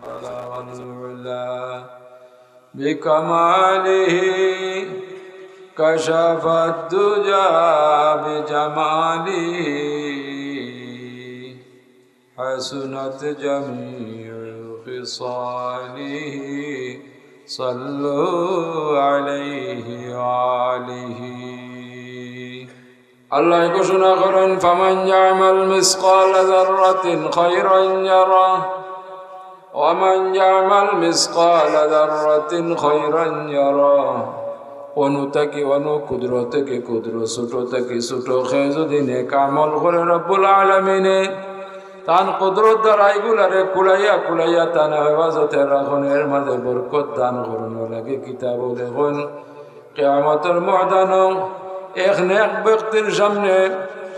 بلغ العلا بكماله كشف الدجى بجماله حسنت جميع خصاله صلوا عليه وآله আল্লাহ ঘোষণা করেন ফামান ইয়ামাল মিসকাল যাররাতিন খায়রান ইয়ারা ওয়ামান ইয়ামাল মিসকাল যাররাতিন খায়রান ইয়ারা অনু থেকে অনু ক্ষুদ্র থেকে ক্ষুদ্র ছোট থেকে ছোট খেয়ে যদি নেক আমল করে রব্বুল আলমিনে তান কুদরত দ্বারা এগুলারে কুলাইয়া কুলাইয়া তান হেফাজতে রাখুন। এর মাঝে বরকত দান করুন। লাগে কিতাব দেখুন কেয়ামতের ময়দান এক নেক ব্যক্তির সামনে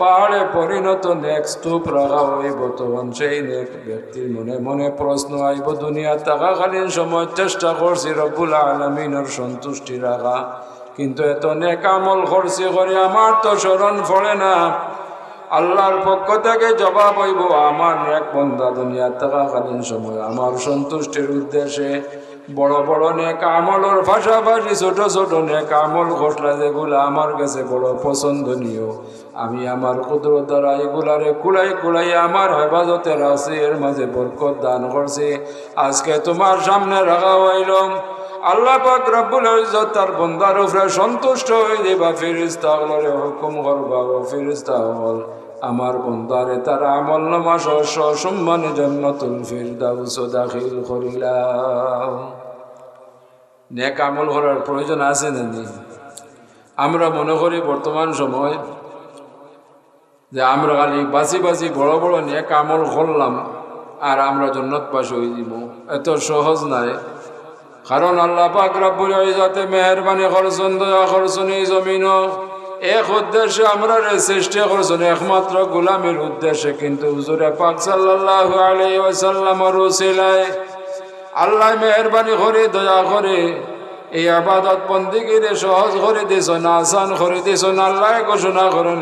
পাহাড়ে পরিণত নেক স্তূপ রাখা হইব তখন সেই নেক ব্যক্তির মনে মনে প্রশ্ন আইব, দুনিয়া থাকাকালীন সময় চেষ্টা করছি রব্বুল আলমিনের সন্তুষ্টি রাখা কিন্তু এত নেক আমল করছি করে আমার তো স্মরণ পড়ে না। আল্লাহর পক্ষ থেকে জবাব হইব, আমার এক বন্ধা দুনিয়া থাকাকালীন সময় আমার সন্তুষ্টির উদ্দেশ্যে বড় বড় নেক আমলের পাশাপাশি ছোট ছোট নেক আমল ঘটলা যেগুলো আমার কাছে বড় পছন্দনীয়। আমি আমার কুদরত দ্বারা এগুলারে কুলাই কুলাই আমার হেফাজতে রাখছি এর মাঝে বরকত দান করছি। আজকে তোমার সামনে রাখা হইল আল্লাহ পাক রব্বুল ইজ্জত তার বন্দার উপরে সন্তুষ্ট হয়ে দিবা ফিরিস্তা হলরে হুকুম করবা ফিরিস্তা হল আমার বন্দারে তার আমল নামা সহস্র সম্মানে জন্নতুল ফিরদাউস দাখিল করিলাম। নেক আমল করার প্রয়োজন আছে না আমরা মনে করি বর্তমান সময় যে আমরা খালি বাসি বাসি বড় বড় নেক আমল করলাম আর আমরা জন্নত পাশ হয়ে দিব এত সহজ নাই। কারণ আল্লাহ পাক রব্বুল ইজাতে মেহরবানি করছেন, দয়া করছেন এই জমিন এক উদ্দেশ্যে আমরা সৃষ্টি করছেন, একমাত্র গোলামের উদ্দেশ্যে, কিন্তু হুজুরে পাক সাল্লাল্লাহু আলাইহি ওয়াসাল্লামের উসিলায় আল্লাহ মেহরবানি করে, দয়া করে এই আবাদত বন্দিগিরে সহজ করে দিয়েছেন, আসান করে দিয়েছেন, আল্লাহ ঘোষণা করেন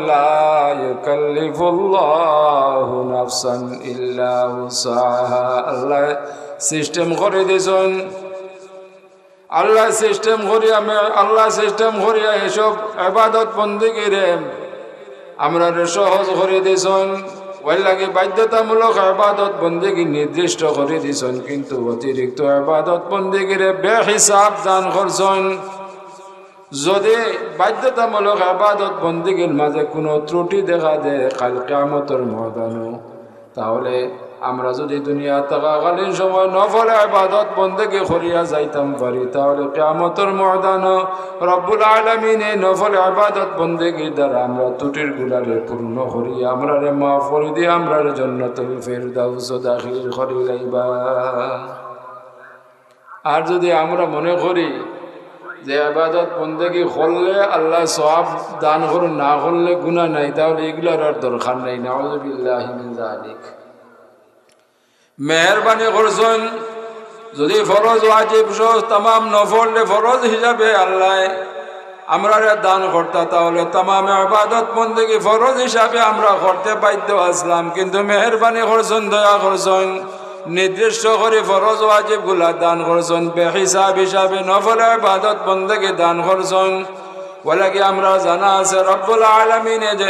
আল্লাহ সিস্টেম করে দিয়েছেন। আল্লাহ সিস্টেম করিয়া আল্লাহ সিস্টেম করিয়া এসব আবাদত বন্দিগিরে আমরা সহজ করে দিয়েছেন ওই লাগে বাধ্যতামূলক আবাদত বন্দিগি নির্দিষ্ট করে দিছেন, কিন্তু অতিরিক্ত আবাদত বন্দিগিরে বেহিসাব দান করছেন। যদি বাধ্যতামূলক আবাদত বন্দিগির মাঝে কোনো ত্রুটি দেখা দেয়, কাল কামতর ময়দানও, তাহলে আমরা যদি দুনিয়া থাকাকালীন সময় নফল আবাদত বন্দেকে করিয়া যাইতাম পারি, তাহলে কেমতর ময়দান রব্বুল আলমিনে নফল আবাদত বন্দেগীর দ্বারা আমরা ত্রুটির গুলারে পূর্ণ করি। আমরা রে মা ফরি দিয়ে আমরা জন্য তুমি ফের দাউস দাখিল করি লাইবা। আর যদি আমরা মনে করি যে আবাদত বন্দেগি করলে আল্লাহ সব দান করুন, না করলে গুণা নাই, তাহলে এগুলোর আর দরকার নাই। নাউজুবিল্লাহ মিন জালিক মেহরবানি করছেন। যদি ফরজ ওয়াজিব তাম নফরলে ফরজ হিসাবে আল্লাহ আমরা দান করতা, তাহলে তামাম আবাদত বন্দেগি ফরজ হিসাবে আমরা করতে বাধ্য আসলাম। কিন্তু মেহরবানি করছেন, দয়া করছেন, নির্দিষ্ট করে ফরজ ওয়াজিবগুলা দান করছেন, বেহিসাব হিসাবে নফল আবাদত বন্দেগি দান করছেন। বলে কি আমরা জানা আছে, রব্বুল আলমিনে যে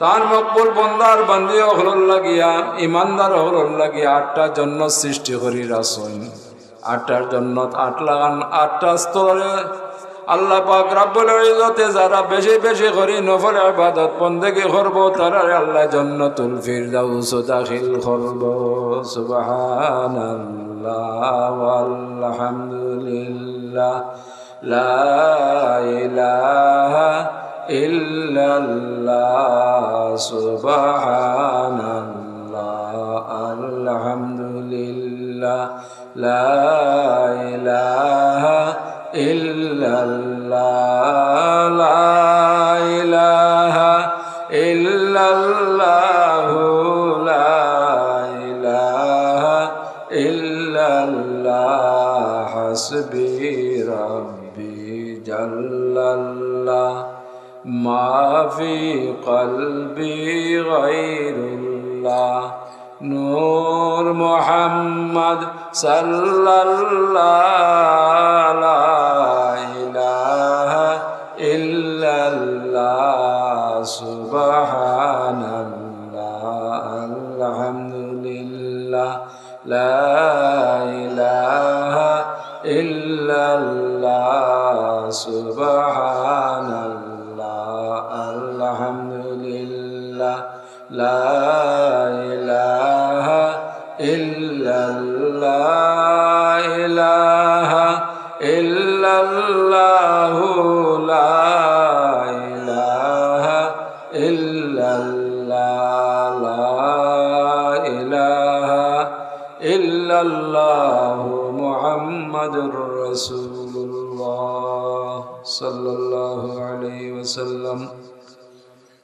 তার মকবুল বন্দার বান্দি হল লাগিয়া, ইমানদার হল লাগিয়া আটটা জন্য সৃষ্টি করি রাসন আটটার জন্য আট লাগান, আটটা স্তরে আল্লাহ পাক রাব্বুল ইজ্জতে যারা বেশি বেশি করি নফল ইবাদত বন্দেগি করব তারা আল্লাহ জান্নাতুল ফিরদাউস দাখিল করব। সুবহানাল্লাহ ওয়ালহামদুলিল্লাহ। লা ইলাহা ইল্লাল্লাহ, সুবহানাল্লাহ, আলহামদুলিল্লাহ, লা ইলাহা ইল্লাল্লাহ, লা ইলাহা ইল্লাল্লাহ, লা ইলাহা ইল্লাল্লাহ, হাসবি রাব্বি জাল্লাল্লাহ। মা ফি কলবি গায়রুল্লাহ নূর মোহাম্মদ সাল্লাল্লাহ ইলাহা ইল্লাল্লাহ সুবহানাল্লাহ আলহামদুলিল্লাহ লা ইলাহা ইল্লাল্লাহ লা ইলাহা ইল্লাল্লাহ লা ইলাহা ইল্লাল্লাহ মুহাম্মাদুর রাসূলুল্লাহ সাল্লাল্লাহু আলাইহি ওয়াসাল্লাম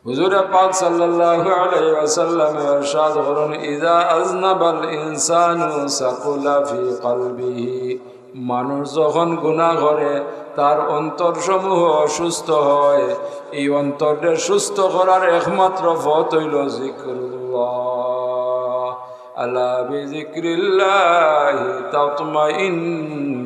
হুজুর পাক সাল্লাল্লাহু আলাইহি ওয়াসাল্লাম ইরশাদ করুন ইযা আযনাবাল ইনসানু সাকুলা ফি কলবিহি মানুষ যখন গুণা করে, তার অন্তরসমূহ অসুস্থ হয়। এই অন্তরকে সুস্থ করার একমাত্র পথ হইল জিক্রুল্লাহ। আল্লাহ জিক্রিল্লাহ তাতমাইন্নুল কুলুব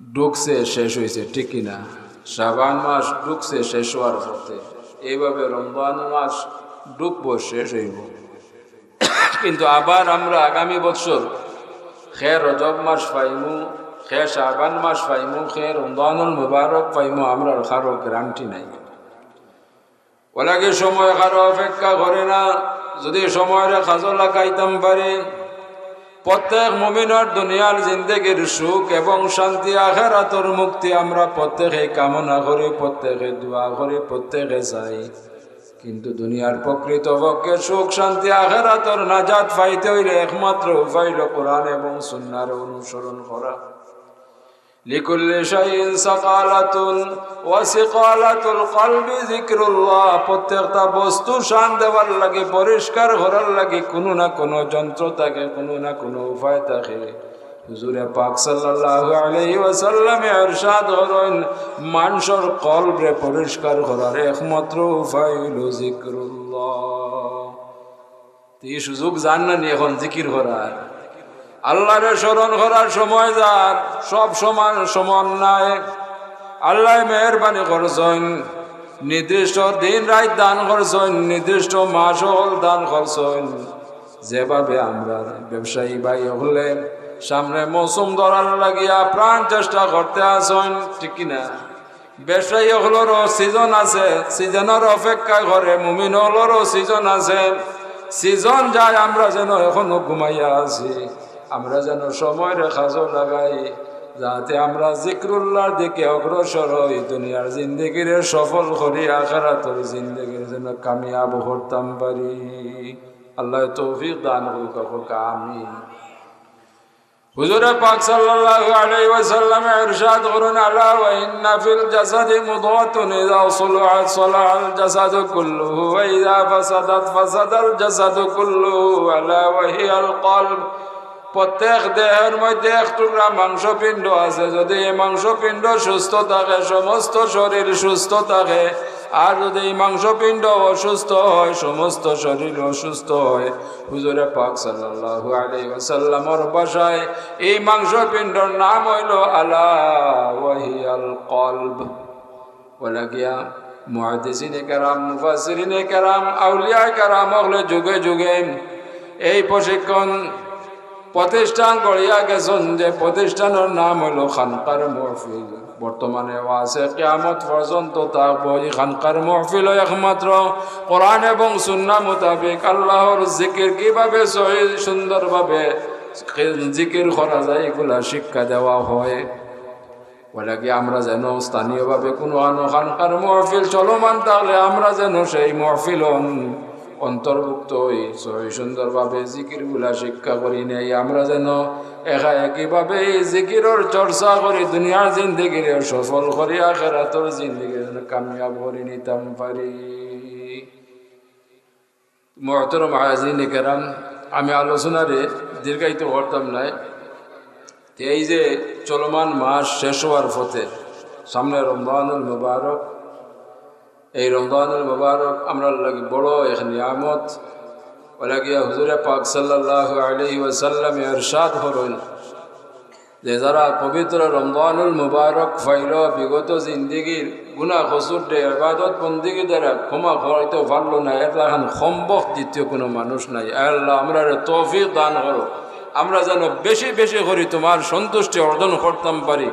ঢুকছে শেষ হয়েছে, ঠিক না শ্রাবান মাস ডুকছে শেষ হওয়ার পথে। এইভাবে রমজান মাস ঢুকবো শেষ হইব। কিন্তু আবার আমরা আগামী বছর খে রজব মাস পাইমু, খে শ্রাবান মাস পাইমু, খে রমজানুল মুবারক পাইমু, আমরা কারও গ্যারান্টি নাই। ওলাগে সময় কারও অপেক্ষা করে না। যদি সময়ের খাজো লাগাইতাম পারে প্রত্যেক মমিনার দুনিয়ার জিন্দগির সুখ এবং শান্তি আখেরাতর মুক্তি আমরা প্রত্যেকে কামনা করি, প্রত্যেকে দোয়া করি, প্রত্যেকে চাই। কিন্তু দুনিয়ার প্রকৃত পক্ষে সুখ, শান্তি, আখেরাতর নাজাত পাইতে হইলে একমাত্র উপায় কোরআন এবং সুন্নার অনুসরণ করা। لكل شيء سقالة وسقالة القلب ذكر الله প্রত্যেকটা বস্তু শান দেওয়ার লাগে পরিষ্কার করার লাগে কোনো না কোনো যন্ত্র থাকে কোনো না কোনো উপায় থাকে হুজুরে পাক সাল্লাল্লাহু আলাইহি ওয়াসাল্লাম ইরশাদ করেন মানুষের কলবে পরিষ্কার করার একমাত্র উপায় হলো জিকরুল্লাহ এই সুযোগ জান না এখন জিকির করার আল্লাহরে স্মরণ করার সময় যার সব সমান সমান নাই। আল্লাহ মেহরবানি করছেন, নির্দিষ্ট দিন রাত দান করছেন, নির্দিষ্ট মাস হল দান করছেন। যেভাবে আমরা ব্যবসায়ী ভাই হলে সামনে মৌসুম ধরার লাগিয়া প্রাণ চেষ্টা করতে আসেন ঠিক কিনা? ব্যবসায়ী হলেরও সিজন আছে সিজনের অপেক্ষা করে মুমিন হলেরও সিজন আছে। সিজন যায় আমরা যেন এখনও ঘুমাইয়া আছি। আমরা যেন সময়ের খাজো লাগাই, যাতে আমরা জিক্রুল্লাহর দিকে অগ্রসর হই, দুনিয়ার জিন্দগির সফল করি, আখারাতর জিন্দগির যেন কামিয়াব করতাম পারি। আল্লাহ তৌফিক দান হোক আমিন। হুজুর পাক সাল্লাল্লাহু আলাইহি ওয়াসাল্লাম ইরশাদ করুন, আলা ওয়া ইন্না ফিল জাসাদি মুদওয়াতুন ইযা সালাহাত সালাহাল জাসাদু কুল্লুহু ওয়া ইযা ফাসাদাত ফাসাদাল জাসাদু কুল্লুহু আলা ওয়া হিয়াল কলব প্রত্যেক দেহের মধ্যে এক টুকরা মাংসপিণ্ড আছে। যদি এই মাংসপিণ্ড সুস্থ থাকে, সমস্ত শরীর সুস্থ থাকে, আর যদি এই মাংসপিণ্ড অসুস্থ হয়, সমস্ত শরীর অসুস্থ হয়। হুজুরে পাক সাল্লাল্লাহু আলাইহি ওয়াসাল্লামর ভাষায় এই মাংসপিণ্ডর নাম হইল আলা ওয়াহিয়াল কলব। বলে গিয়া, মুহাদ্দিসিনে কেরাম, মুফাসসিরিনে কেরাম, আউলিয়া কেরাম হলে যুগে যুগে এই প্রশিক্ষণ প্রতিষ্ঠান গড়িয়া গেছেন যে প্রতিষ্ঠানের নাম হলো খানকার মহফিল। বর্তমানে আছে কেয়ামত পর্যন্ত থাকব এই খানকার মহফিল একমাত্র। কোরআন এবং সুন্না মোতাবেক আল্লাহর জিকির কীভাবে সহি, সুন্দরভাবে জিকির করা যায়, এগুলা শিক্ষা দেওয়া হয়। বলে কি, আমরা যেন স্থানীয়ভাবে কোনো আনো খানকার মহফিল চলমান, তাহলে আমরা যেন সেই মহফিল অন্তর্ভুক্ত হই সহি সুন্দরভাবে জিকিরগুলা শিক্ষা করি নেই। আমরা যেন একা একইভাবে জিকিরর চর্চা করি, দুনিয়ার জিন্দিগির সফল করি, আখেরাতর জিন্দিগির যেন কামিয়াব করে নিতাম পারি। মহতরম আজিন কেরাম, আমি আলোচনারে দীর্ঘায়িত করতাম নাই এই যে চলমান মাস শেষ হওয়ার পথে সামনে রমজানুল মুবারক এই রমজানুল মুবারক আমরা লাগি বড় এক নিয়ামত। ওলাগিয়া হুজুরে পাক সাল্লাল্লাহু আলাইহি ওয়াসাল্লাম ইরশাদ হলেন যে যারা পবিত্র রমজানুল মুবারক ফাইল বিগত জিন্দিগির গুনা খসুর দে ইবাদত বন্দিগি দ্বারা ক্ষমা করতে পারল না এটা এখন সম্ভব দ্বিতীয় কোনো মানুষ নাই। আল্লাহ আমরা তৌফিক দান করো। আমরা যেন বেশি বেশি করি, তোমার সন্তুষ্টি অর্জন করতাম পারি।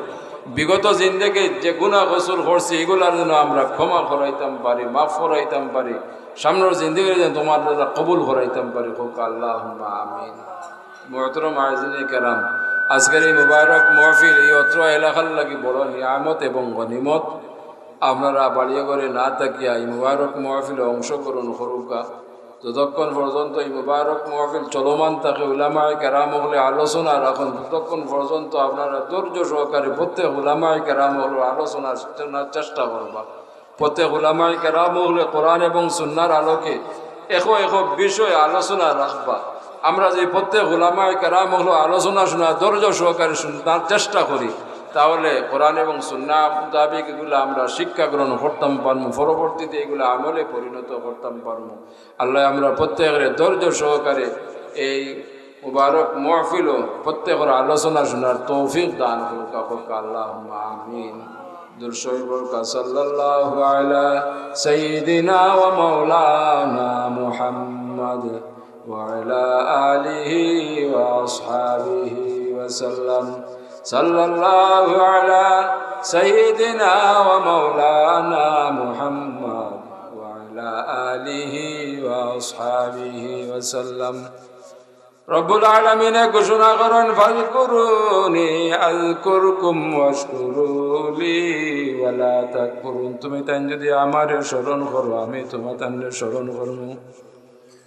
বিগত জিন্দেগে যে গুণা কসুর করছি, এগুলার যেন আমরা ক্ষমা করাইতাম পারি, মাফ করাইতাম পারি। সামনের জিন্দেগি যেন তোমার কবুল করাইতাম পারি। হোক আল্লাহ আমিন। মহতরম আজিনে কেরাম, আজকের এই মুবারক মহফিল, এই অত্র এলাকার লাগি বড় নিয়ামত এবং গনিমত। আপনারা বাড়িয়ে করে না থাকিয়া এই মুবারক মহফিলে অংশগ্রহণ করুকা যতক্ষণ পর্যন্ত এই মুবারক মহফিল চলমান থাকে, উলামায় কেরাম হলে আলোচনা রাখুন। ততক্ষণ পর্যন্ত আপনারা ধৈর্য সহকারে প্রত্যেক উলামায় হলে আলোচনা শোনার চেষ্টা করবা। প্রত্যেক উলামায় কেরাম হলে কোরআন এবং সুন্নার আলোকে এখো এখো বিষয় আলোচনা রাখবা। আমরা যে প্রত্যেক উলামায় কেরাম হলো আলোচনা শোনা ধৈর্য সহকারে শোনার চেষ্টা করি। তাহলে কোরআন এবং সুন্না মোতাবেক এগুলো আমরা শিক্ষা গ্রহণ করতাম পারব পরবর্তীতে এগুলো আমলে পরিণত করতাম পারব আল্লাহ আমরা প্রত্যেকের ধৈর্য সহকারে এই মুবারক মহফিল প্রত্যেকের আলোচনা শোনার তৌফিক দান করুক আল্লাহ আমিন। صلى الله على سيدنا ومولانا محمد وعلى آله وأصحابه وسلم رب العالمين كشنا غرا فاذكروني أذكركم واشكروا لي ولا تكفرون تمتن جدي أمار شرون خرو أمي تمتن شرون غرمو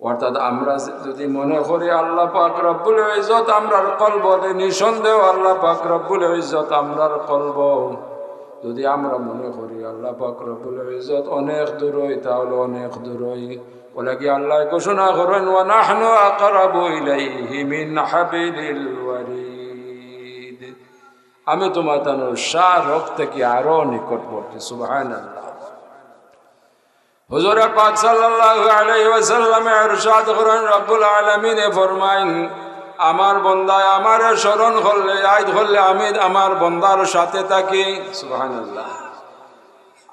অর্থাৎ আমরা যদি মনে করি আল্লাহ পাক রব্বুল ইজ্জত আমরার কলব নিঃসন্দেহ আল্লাহ পাক রব্বুল ইজ্জত আমরার কলব। যদি আমরা মনে করি আল্লাহ পাক রব্বুল ইজ্জত অনেক দূরই, তাহলে অনেক দূরই। বলে কি আল্লাহ ঘোষণা করেন, ওয়া নাহনু আকরাবু ইলাইহি মিন হাবিলিল ওয়ারিদ আমি তোমার তানোর শাহ রক্ত থেকে আরও নিকটবর্তী, সুবহানাল্লাহ। হুজুর পাক সাল্লাল্লাহু আলাইহি ওয়াসাল্লাম ইরশাদ করেন, রব্বুল আলামিন ফরমাইন, আমার বন্দায় আমার স্মরণ করলে আইদ করলে আমি আমার বন্দার সাথে থাকি। সুবহানাল্লাহ।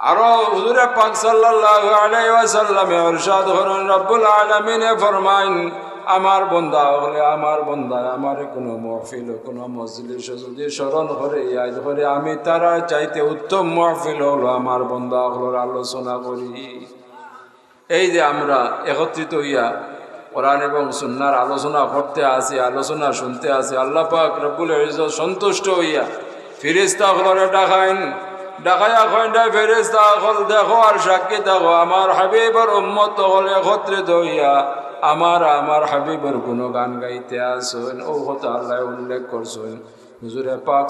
আরও হুজুরে পাক সাল্লাল্লাহু আলাইহি ওয়াসাল্লাম ইরশাদ করেন, রব্বুল আলামিন ফরমাইন, আমার বন্দা হলে আমার বন্দায় আমার কোনো মহফিল, কোনো মজলিস যদি স্মরণ করে আইদ করে, আমি তারা চাইতে উত্তম মহফিল হলো আমার বন্দা হলোর আলোচনা করি। এই যে আমরা একত্রিত হইয়া কোরআন এবং সুন্নার আলোচনা করতে আসি, আলোচনা শুনতে আসি, আল্লাহ পাক রব্বুল সন্তুষ্ট হইয়া ফিরিস্তা হলরে ডাকাইন। ডাকাইয়া কয়টা ফেরিস্তা হল দেখো আর সাক্ষী দেখো আমার হাবিবর উম্মত হল একত্রিত হইয়া আমার আমার হাবিবর কোনো গান গাইতে আসুন। ও কথা আল্লাহ উল্লেখ করছেন। হুজুরে পাক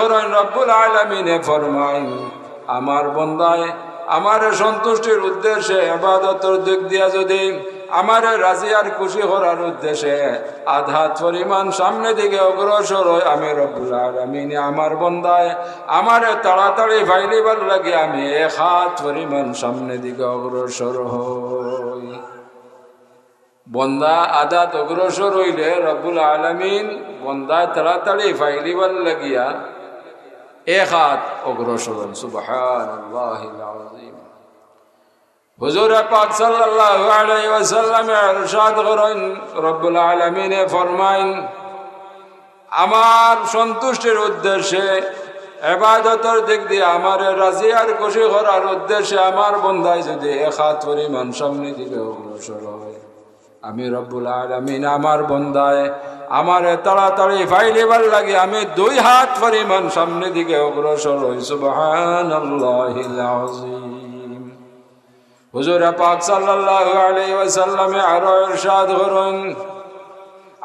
করেন, রব্বুল আলামিনে ফরমাইন আমার বন্দায়, আমার সন্তুষ্টির উদ্দেশ্যে, আবাদতর দিক দিয়া যদি আমার রাজি আর খুশি করার উদ্দেশ্যে আধাত পরিমাণ সামনে দিকে অগ্রসর হয়, আমি রব্বুল আলমিনে আমার বন্দায়, আমার তাড়াতাড়ি ফাইলিবার লাগে আমি এক হাত পরিমাণ সামনে দিকে অগ্রসর হই। বন্দা আদাত অগ্রসর হইলে রব্বুল আলমিন বন্দায় তাড়াতাড়ি ফাইলিবার লাগিয়া এক হাত অগ্রসর সুবহান হুজুর পাক সাল্লাল্লাহু আলাইহি ওয়াসাল্লাম রব্বুল আলামিনে ফরমাইন, আমার সন্তুষ্টির উদ্দেশ্যে এবাদতের দিক দিয়ে আমার রাজি আর খুশি করার উদ্দেশ্যে আমার বন্ধায় যদি এক হাত পরিমাণ সামনে দিকে অগ্রসর হয়। আমি রব্বুল আলমিন আমার বন্ধায় আমার তাড়াতাড়ি ফাইলিবার লাগে, আমি দুই হাত পরিমাণ সামনে দিকে অগ্রসর হই পাক সাল্লাল্লাহু আলাইহি আরও ইরশাদ করুন।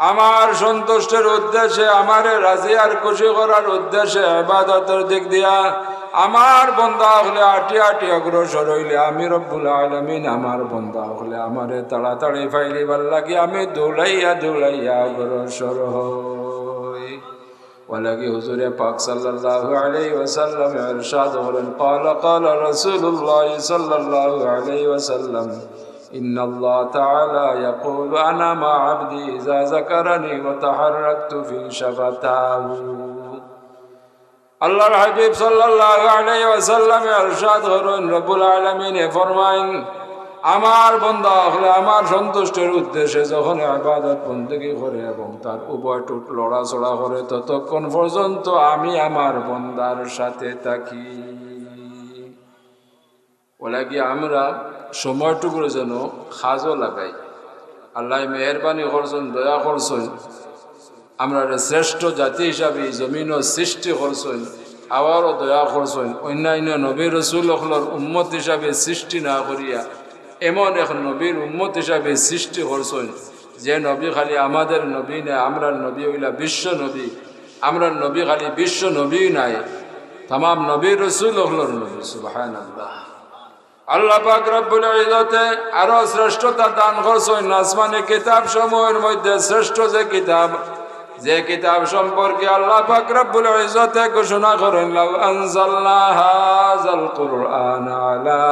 আমার সন্তুষ্টের উদ্দেশ্যে, আমার রাজি আর খুশি করার উদ্দেশ্যে, ইবাদতের দিক দিয়া আমার বন্ধা হলে আটি আটি অগ্রসর হইলে আমি রব্বুল আলমিন আমার বন্ধা হলে আমারে তাড়াতাড়ি ফাইলিবার লাগি আমি দৌড়াইয়া দৌড়াইয়া অগ্রসর হই ولقي حضور پاک صلى الله عليه وسلم ارشاد ورن قال قال رسول الله صلى الله عليه وسلم إن الله تعالى يقول أنا مع عبدي إذا ذكرني وتحركت في شفتاه আল্লাহর হাবিব সাল্লাল্লাহু আলাইহি ওয়াসাল্লাম ইরশাদ করুন রব্বুল আলামিন। আমার বন্দা হলে আমার সন্তুষ্টের উদ্দেশ্যে যখন ইবাদত বন্দেগী করে এবং তার উভয় টুট লড়াচড়া করে, ততক্ষণ পর্যন্ত আমি আমার বন্দার সাথে থাকি। ওলা কি আমরা সময়টুকুর যেন খাজও লাগাই। আল্লাহ মেহরবানি করছেন, দয়া করছেন। আমরা শ্রেষ্ঠ জাতি হিসাবে জমিন সৃষ্টি করছেন, আবারও দয়া করছেন, অন্যান্য নবী হলর উম্মত হিসাবে সৃষ্টি না করিয়া এমন এক নবীর উম্মত হিসাবে সৃষ্টি করছেন, যে নবী খালি আমাদের নবী না আমরা নবী হইলা বিশ্ব নবী, আমরা নবী খালি বিশ্ব নবী নাই তাম নবী রসুল হলর নবী সুবাহ আল্লাহ আল্লাহ আরও শ্রেষ্ঠতা দান করছেন, আসমানি কিতাব মধ্যে শ্রেষ্ঠ যে কিতাব যে কিতাব সম্পর্কে আল্লাহ পাক রব্বুল ইজ্জতে ঘোষণা করেন, লাউ কুরআন আলা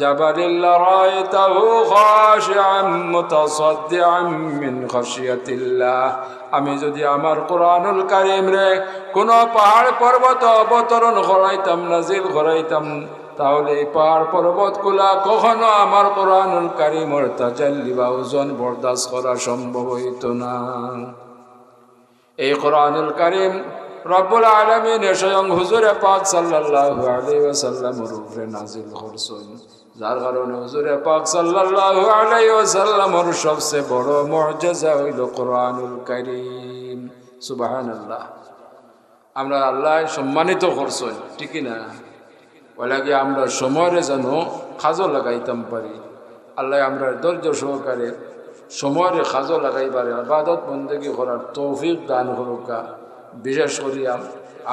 জাবালিল লারাইতাহু খাশিআন মুতাসাদ্দিআন মিন খাশিয়াতিল্লাহ। আমি যদি আমার কোরআনুল কারীম রে কোন পাহাড় পর্বত অবতরণ করাইতাম নাজিল করাইতাম তাহলে এই পাহাড় পর্বতগুলা কখনো আমার কোরআনুল কারিমর তাজাল্লি বা ওজন বরদাস্ত করা সম্ভব হইত না। এই কোরআনুল কারিম রব্বুল আলমিন স্বয়ং হুজুরে পাক সাল্লাল্লাহু আলাইহি ওয়াসাল্লামের উপরে নাজিল করছেন। যার কারণে হুজুরে পাক সাল্লাল্লাহু আলাইহি ওয়াসাল্লামের সবচেয়ে বড় মুআজিজা হইল কোরআনুল কারিম। সুবহানাল্লাহ। আমরা আল্লাহ সম্মানিত করছেন ঠিকই না? ওলাগে আমরা সময়ের যেন খাজো লাগাইতাম পারি। আল্লাহ আমরা ধৈর্য সহকারে সময়ের খাজো লাগাইবারে আবাদত বন্দেগী করার তৌফিক দান করুকা। বিশেষ করিয়া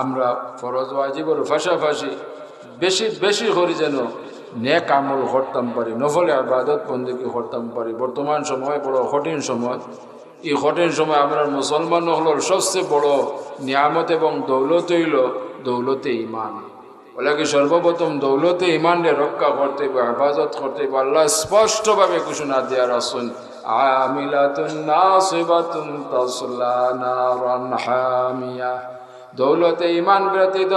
আমরা ফরজ ওয়াজিবর ফাঁসাফাঁসি বেশি বেশি করি যেন নেক আমল করতাম পারি। নফলে আবাদত বন্দেগী করতাম পারি। বর্তমান সময় বড় কঠিন সময়। এই কঠিন সময় আমরা মুসলমান হলোর সবচেয়ে বড় নিয়ামত এবং দৌলত হইল দৌলতে ইমান ওলাকে সর্বপ্রথম দৌলতে ইমানরে রক্ষা করতে হবে হেফাজত করতে হবে। আল্লাহ স্পষ্টভাবে ঘোষণা দেওয়ার আসুন আমিলাতুন নাসিবাতুন তাসলা নারান হামিয়া। দৌলতে ইমান ব্যতীত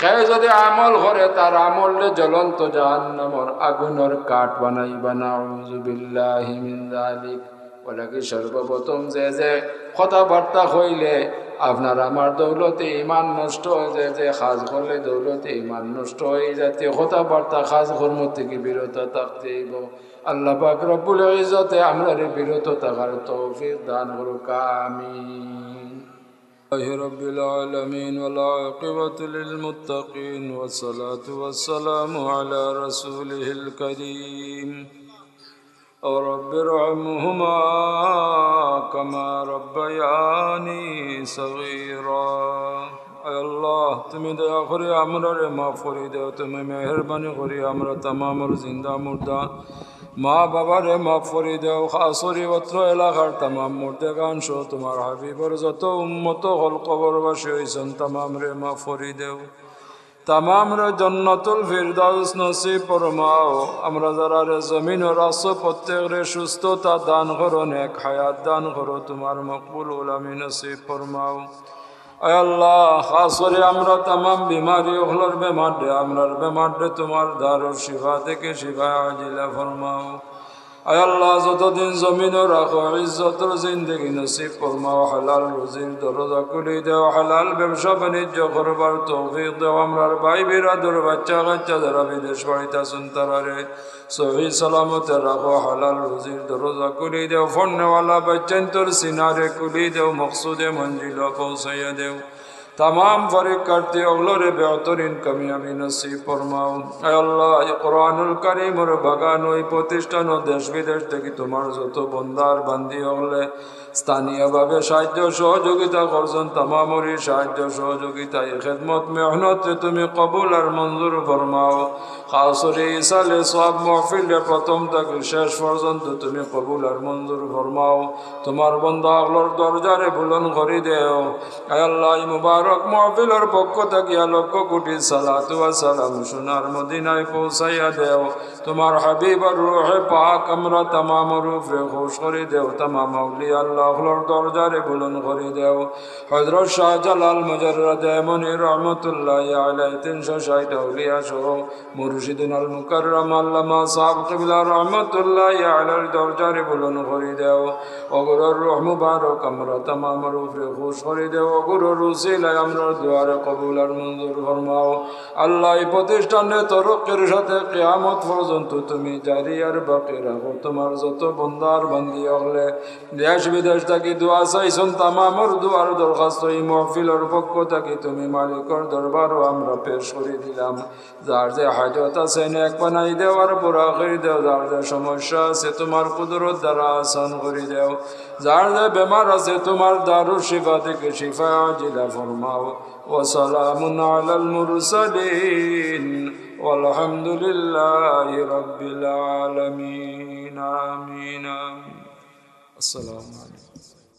সে যদি আমল করে, তার আমলে জ্বলন্ত জাহান্নামর আগুনের কাঠ বানাইবা, নাউজুবিল্লাহি মিন যালিক। ওলাকে সর্বপ্রথম যে যে কথাবার্তা হইলে আপনার আমার দৌলতে ইমান নষ্ট হয়ে যায় যে সাজ করলে দৌলতে ইমান নষ্ট হয়ে যাতে কথাবার্তা সাজ কর্ম থেকে বিরত থাকতে আল্লাহ পাক রব্বুল ইজতে আমরা বিরত থাকার তৌফিক দান করুক আমিন الله رب العالمين والعاقبة للمتقين والصلاة والسلام على رسوله الكريم رب ارحمهما كما ربياني صغيرا আল্লাহ তুমি দয়া করে আমরা রে মাফ করে দেও তুমি মেহরবানি করে আমরা তামামর জিন্দা মুর্দা মা বাবারে মাফ করে দেও খাসরি অত্র এলাকার তামাম মুর্দে গান সহ তোমার হাবিবর যত উন্মত হল কবরবাসী হয়েছেন তামাম রে মাফ করে দেও তামাম রে জন্নতুল ফিরদাউস নসিব ফরমাও। আমরা যারা রে জমিন ও রাস প্রত্যেক রে সুস্থতা দান করো, নেক হায়াত দান করো, তোমার মকবুল উলামি নসিব ফরমাও। আল্লাহ, খাস করে আমরা তামাম বিমারি ওগুলোর বেমার দে আমরার বেমার দে তোমার দারুর শিফা থেকে শিফা আজিলা ফরমাও। আল্লাহ, যতদিন জমিনও রাখো ইজ্জতর জিন্দগি নসিব ফরমাও হালাল রুজির দরজা খুলি দেও হালাল ব্যবসা বাণিজ্য করবার তৌফিক দেও আমরার ভাই বিরাদর বাচ্চা কাচ্চা যারা বিদেশ বাড়িতে আসুন তারারে সহি সালামতে রাখো হালাল রুজির দরজা খুলি দেও ফন্নেওয়ালা বাচ্চান তোর সিনারে খুলি দেও, মকসুদে মঞ্জিল পৌঁছাইয়া দেও। তমাম ফরিকার্থী অগলরে বেহতরিন কামি আমি নসি ফরমাও। আল্লাহ কোরআনুল করিম ওর বাগান, ওই প্রতিষ্ঠান ও দেশ বিদেশ থেকে তোমার যত বন্দার বান্দি অগলে স্থানীয়ভাবে সাহায্য সহযোগিতা করছেন তামামরি সাহায্য সহযোগিতা এই খেদমত মেহনতে তুমি কবুল আর মঞ্জুর ফরমাও। খাসরে ইসালে সব মহফিলে প্রথম থেকে শেষ পর্যন্ত তুমি কবুল আর মঞ্জুর ফরমাও। তোমার বন্ধা আল্লাহর দরজারে বুলন করি দেও। আল্লাহ মুবারক মহফিলের পক্ষ থাকিয়া লক্ষ কোটি সালাতু সালাম সোনার মদিনায় পৌঁছাইয়া দেও। তোমার হাবিব আর রুহে পাক, আমরা তামাম রূপে খুশ করে দেও, তামাম আউলি আল্লাহর দরজারে বুলন করে দেও। হজরত শাহ জালাল মুজাররদ এমনি রহমতুল্লাহ আলাই তিনশো ষাট আউলিয়া সহ মুর্শিদিন আল মুকাররম আল্লামা সাহেব কিবলা রহমতুল্লাহ আলার দরজারে বুলন করে দেও। অগরর রহ মুবারক, আমরা তামাম রূপে খুশ করে দেও। অগরর উসিলায় আমরা দুয়ারে কবুল আর মঞ্জুর ফরমাও। আল্লাহ এই প্রতিষ্ঠানে তরকের সাথে কেয়ামত পর্যন্ত তুমি জারি আর বাকি রাখো তোমার যত বন্দার বান্দি হলে দেশ বিদেশ থাকি দোয়া চাইছন তামামর দুয়ার দরখাস্ত এই মহফিলের পক্ষ থাকি তুমি মালিকর দরবারও আমরা পেশ করে দিলাম যার যে হাজত আছে এক বানাই দেওয়ার পুরা করে দেও যার যে সমস্যা আছে তোমার কুদরত দ্বারা আসান করে দেও যার যে বেমার আছে তোমার দারু শিফা থেকে শিফা জিলা ফরমাও وسلام على المرسلين والحمد لله رب العالمين آمين السلام عليكم